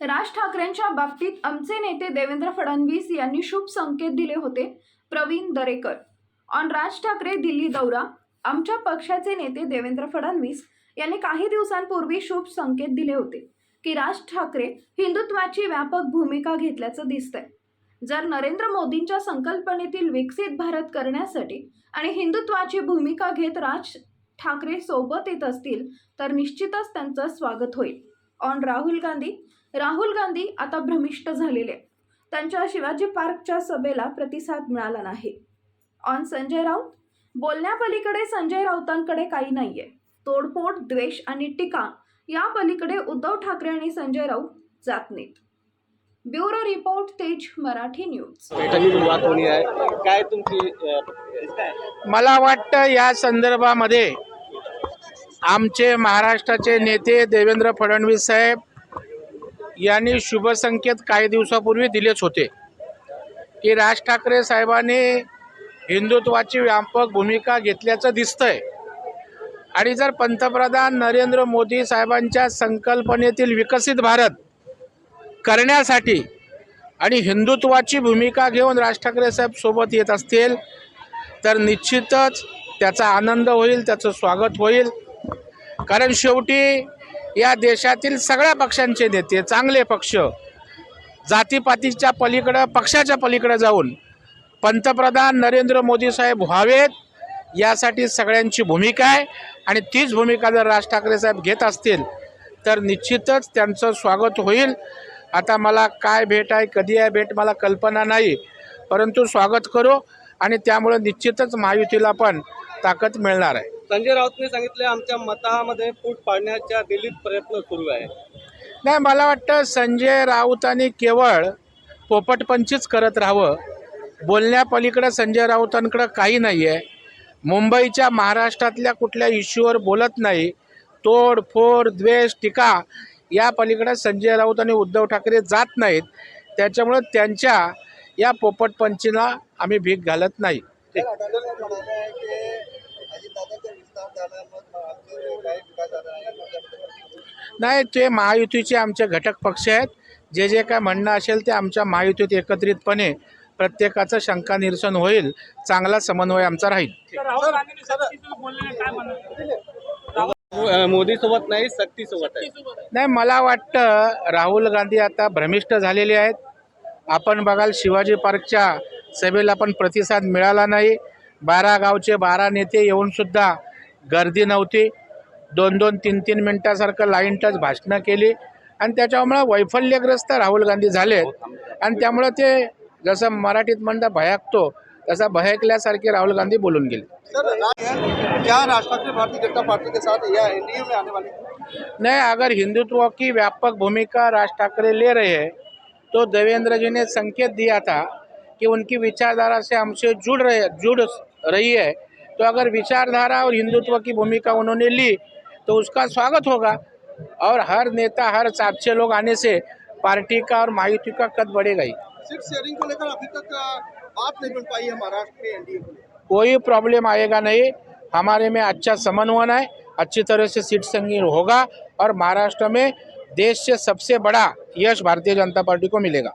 राज ठाकरेंच्या बाबतीत आमचे नेते देवेंद्र फडणवीस यांनी शुभ संकेत दिले होते. प्रवीण दरेकर. ऑन राज ठाकरे दिल्ली दौरा. आमच्या पक्षाचे नेते देवेंद्र फडणवीस यांनी काही दिवसांपूर्वी शुभ संकेत दिले होते की राज ठाकरे हिंदुत्वाची व्यापक भूमिका घेतल्याचं दिसतंय. जर नरेंद्र मोदींच्या संकल्पनेतील विकसित भारत करण्यासाठी आणि हिंदुत्वाची भूमिका घेत राज ठाकरे सोबत येत असतील तर निश्चितच त्यांचं स्वागत होईल. ऑन राहुल गांधी. राहुल गांधी आता भ्रमिष्ट झालेले. त्यांच्या शिवाजी पार्कच्या सभेला प्रतिसाद मिळाला नाही. ऑन संजय राऊत? बोलण्यापलीकडे संजय राऊतांकडे काही नाहीये. तोडफोड द्वेष आणि टीका या पलीकडे उद्धव ठाकरे आणि संजय राऊत जात नाहीत. ब्युरो रिपोर्ट तेज मराठी न्यूज. काय तुमची मला वाटतं या संदर्भामध्ये आमचे महाराष्ट्राचे नेते देवेंद्र फडणवीस साहेब यांनी शुभसंकेत काही दिवसापूर्वी दिलेच होते. की राज ठाकरे साहेबांनी हिंदुत्वाची व्यापक भूमिका घेतल्याचं दिसतंय. आणि जर पंतप्रधान नरेंद्र मोदी साहेबांच्या संकल्पनेतील विकसित भारत करण्यासाठी आणि हिंदुत्वाची भूमिका घेऊन राज ठाकरे साहेब सोबत येत असतील तर निश्चितच त्याचा आनंद होईल त्याचं स्वागत होईल. कारण शेवटी या देशातील सगळ्या पक्षांचे नेते चांगले पक्ष जातीपातीच्या पलीकडं पक्षाच्या पलीकडं जाऊन पंतप्रधान नरेंद्र मोदी साहेब व्हावेत यासाठी सगळ्यांची भूमिका आहे. आणि तीच भूमिका जर राज ठाकरे साहेब घेत असतील तर निश्चितच त्यांचं स्वागत होईल. आता मला काय भेट आहे कधी आहे भेट मला कल्पना नाही. परंतु स्वागत करू आणि त्यामुळे निश्चितच महायुतीला पण ताकद मिळणार आहे. संजय राऊतने सांगितले आमच्या मतामध्ये फूट पाडण्याच्या दिल्लीत प्रयत्न सुरू आहे. नाही मला वाटतं संजय राऊतांनी केवळ पोपटपंचीच करत राहावं. बोलण्यापलीकडं संजय राऊतांकडं काही नाही आहे मुंबईच्या महाराष्ट्रातल्या कुठल्या इश्यूवर बोलत नाही तोड फोड द्वेष टीका या पलीकडं संजय राऊत आणि उद्धव ठाकरे जात नाहीत. त्याच्यामुळं त्यांच्या या पोपटपंचीला आम्ही भीक घालत नाही. नाही ते महायुतीचे आमचे घटक पक्ष आहेत. जे जे काय म्हणणं असेल ते आमच्या महायुतीत एकत्रितपणे प्रत्येकाचं शंका निरसन होईल. चांगला समन्वय आमचा राहील. मोदी सोबत नाही सक्ती सोबत आहे. नाही मला वाटतं राहुल गांधी आता भ्रमिष्ट झालेले आहेत. आपण बघाल शिवाजी पार्कच्या सभेला पण प्रतिसाद मिळाला नाही. बारा गावचे बारा नेते येऊनसुद्धा गर्दी नव्हती. दोन दोन तीन तीन मिनटासारखं लाईन टच भाषणं केली. आणि त्याच्यामुळं वैफल्यग्रस्त राहुल गांधी झालेत. आणि त्यामुळं ते जसं मराठीत म्हणतात भयाकतो तसा भयकल्यासारखे राहुल गांधी बोलून गेले. सर क्या राज ठाकरे भारतीय जनता पार्टी के साथ या एनडीए में आने वाले? नहीं अगर हिंदुत्व की व्यापक भूमिका राज ठाकरे ले रहे हैं तो देवेंद्र जी ने संकेत दिया था कि उनकी विचारधारा से हमसे जुड़ रहे जुड़ रही है। तो अगर विचारधारा और हिंदुत्व की भूमिका उन्होंने ली तो उसका स्वागत होगा। और हर नेता हर साक्षी लोग आने से पार्टी का और मायुति का कद बढ़ेगा ही। शेयरिंग को लेकर अभी तक बात नहीं बन पाई है महाराष्ट्र में एनडीए कोई प्रॉब्लम आएगा नहीं। हमारे में अच्छा समन्वय है अच्छी तरह से सीट संगीन होगा और महाराष्ट्र में देश से सबसे बड़ा यश भारतीय जनता पार्टी को मिलेगा।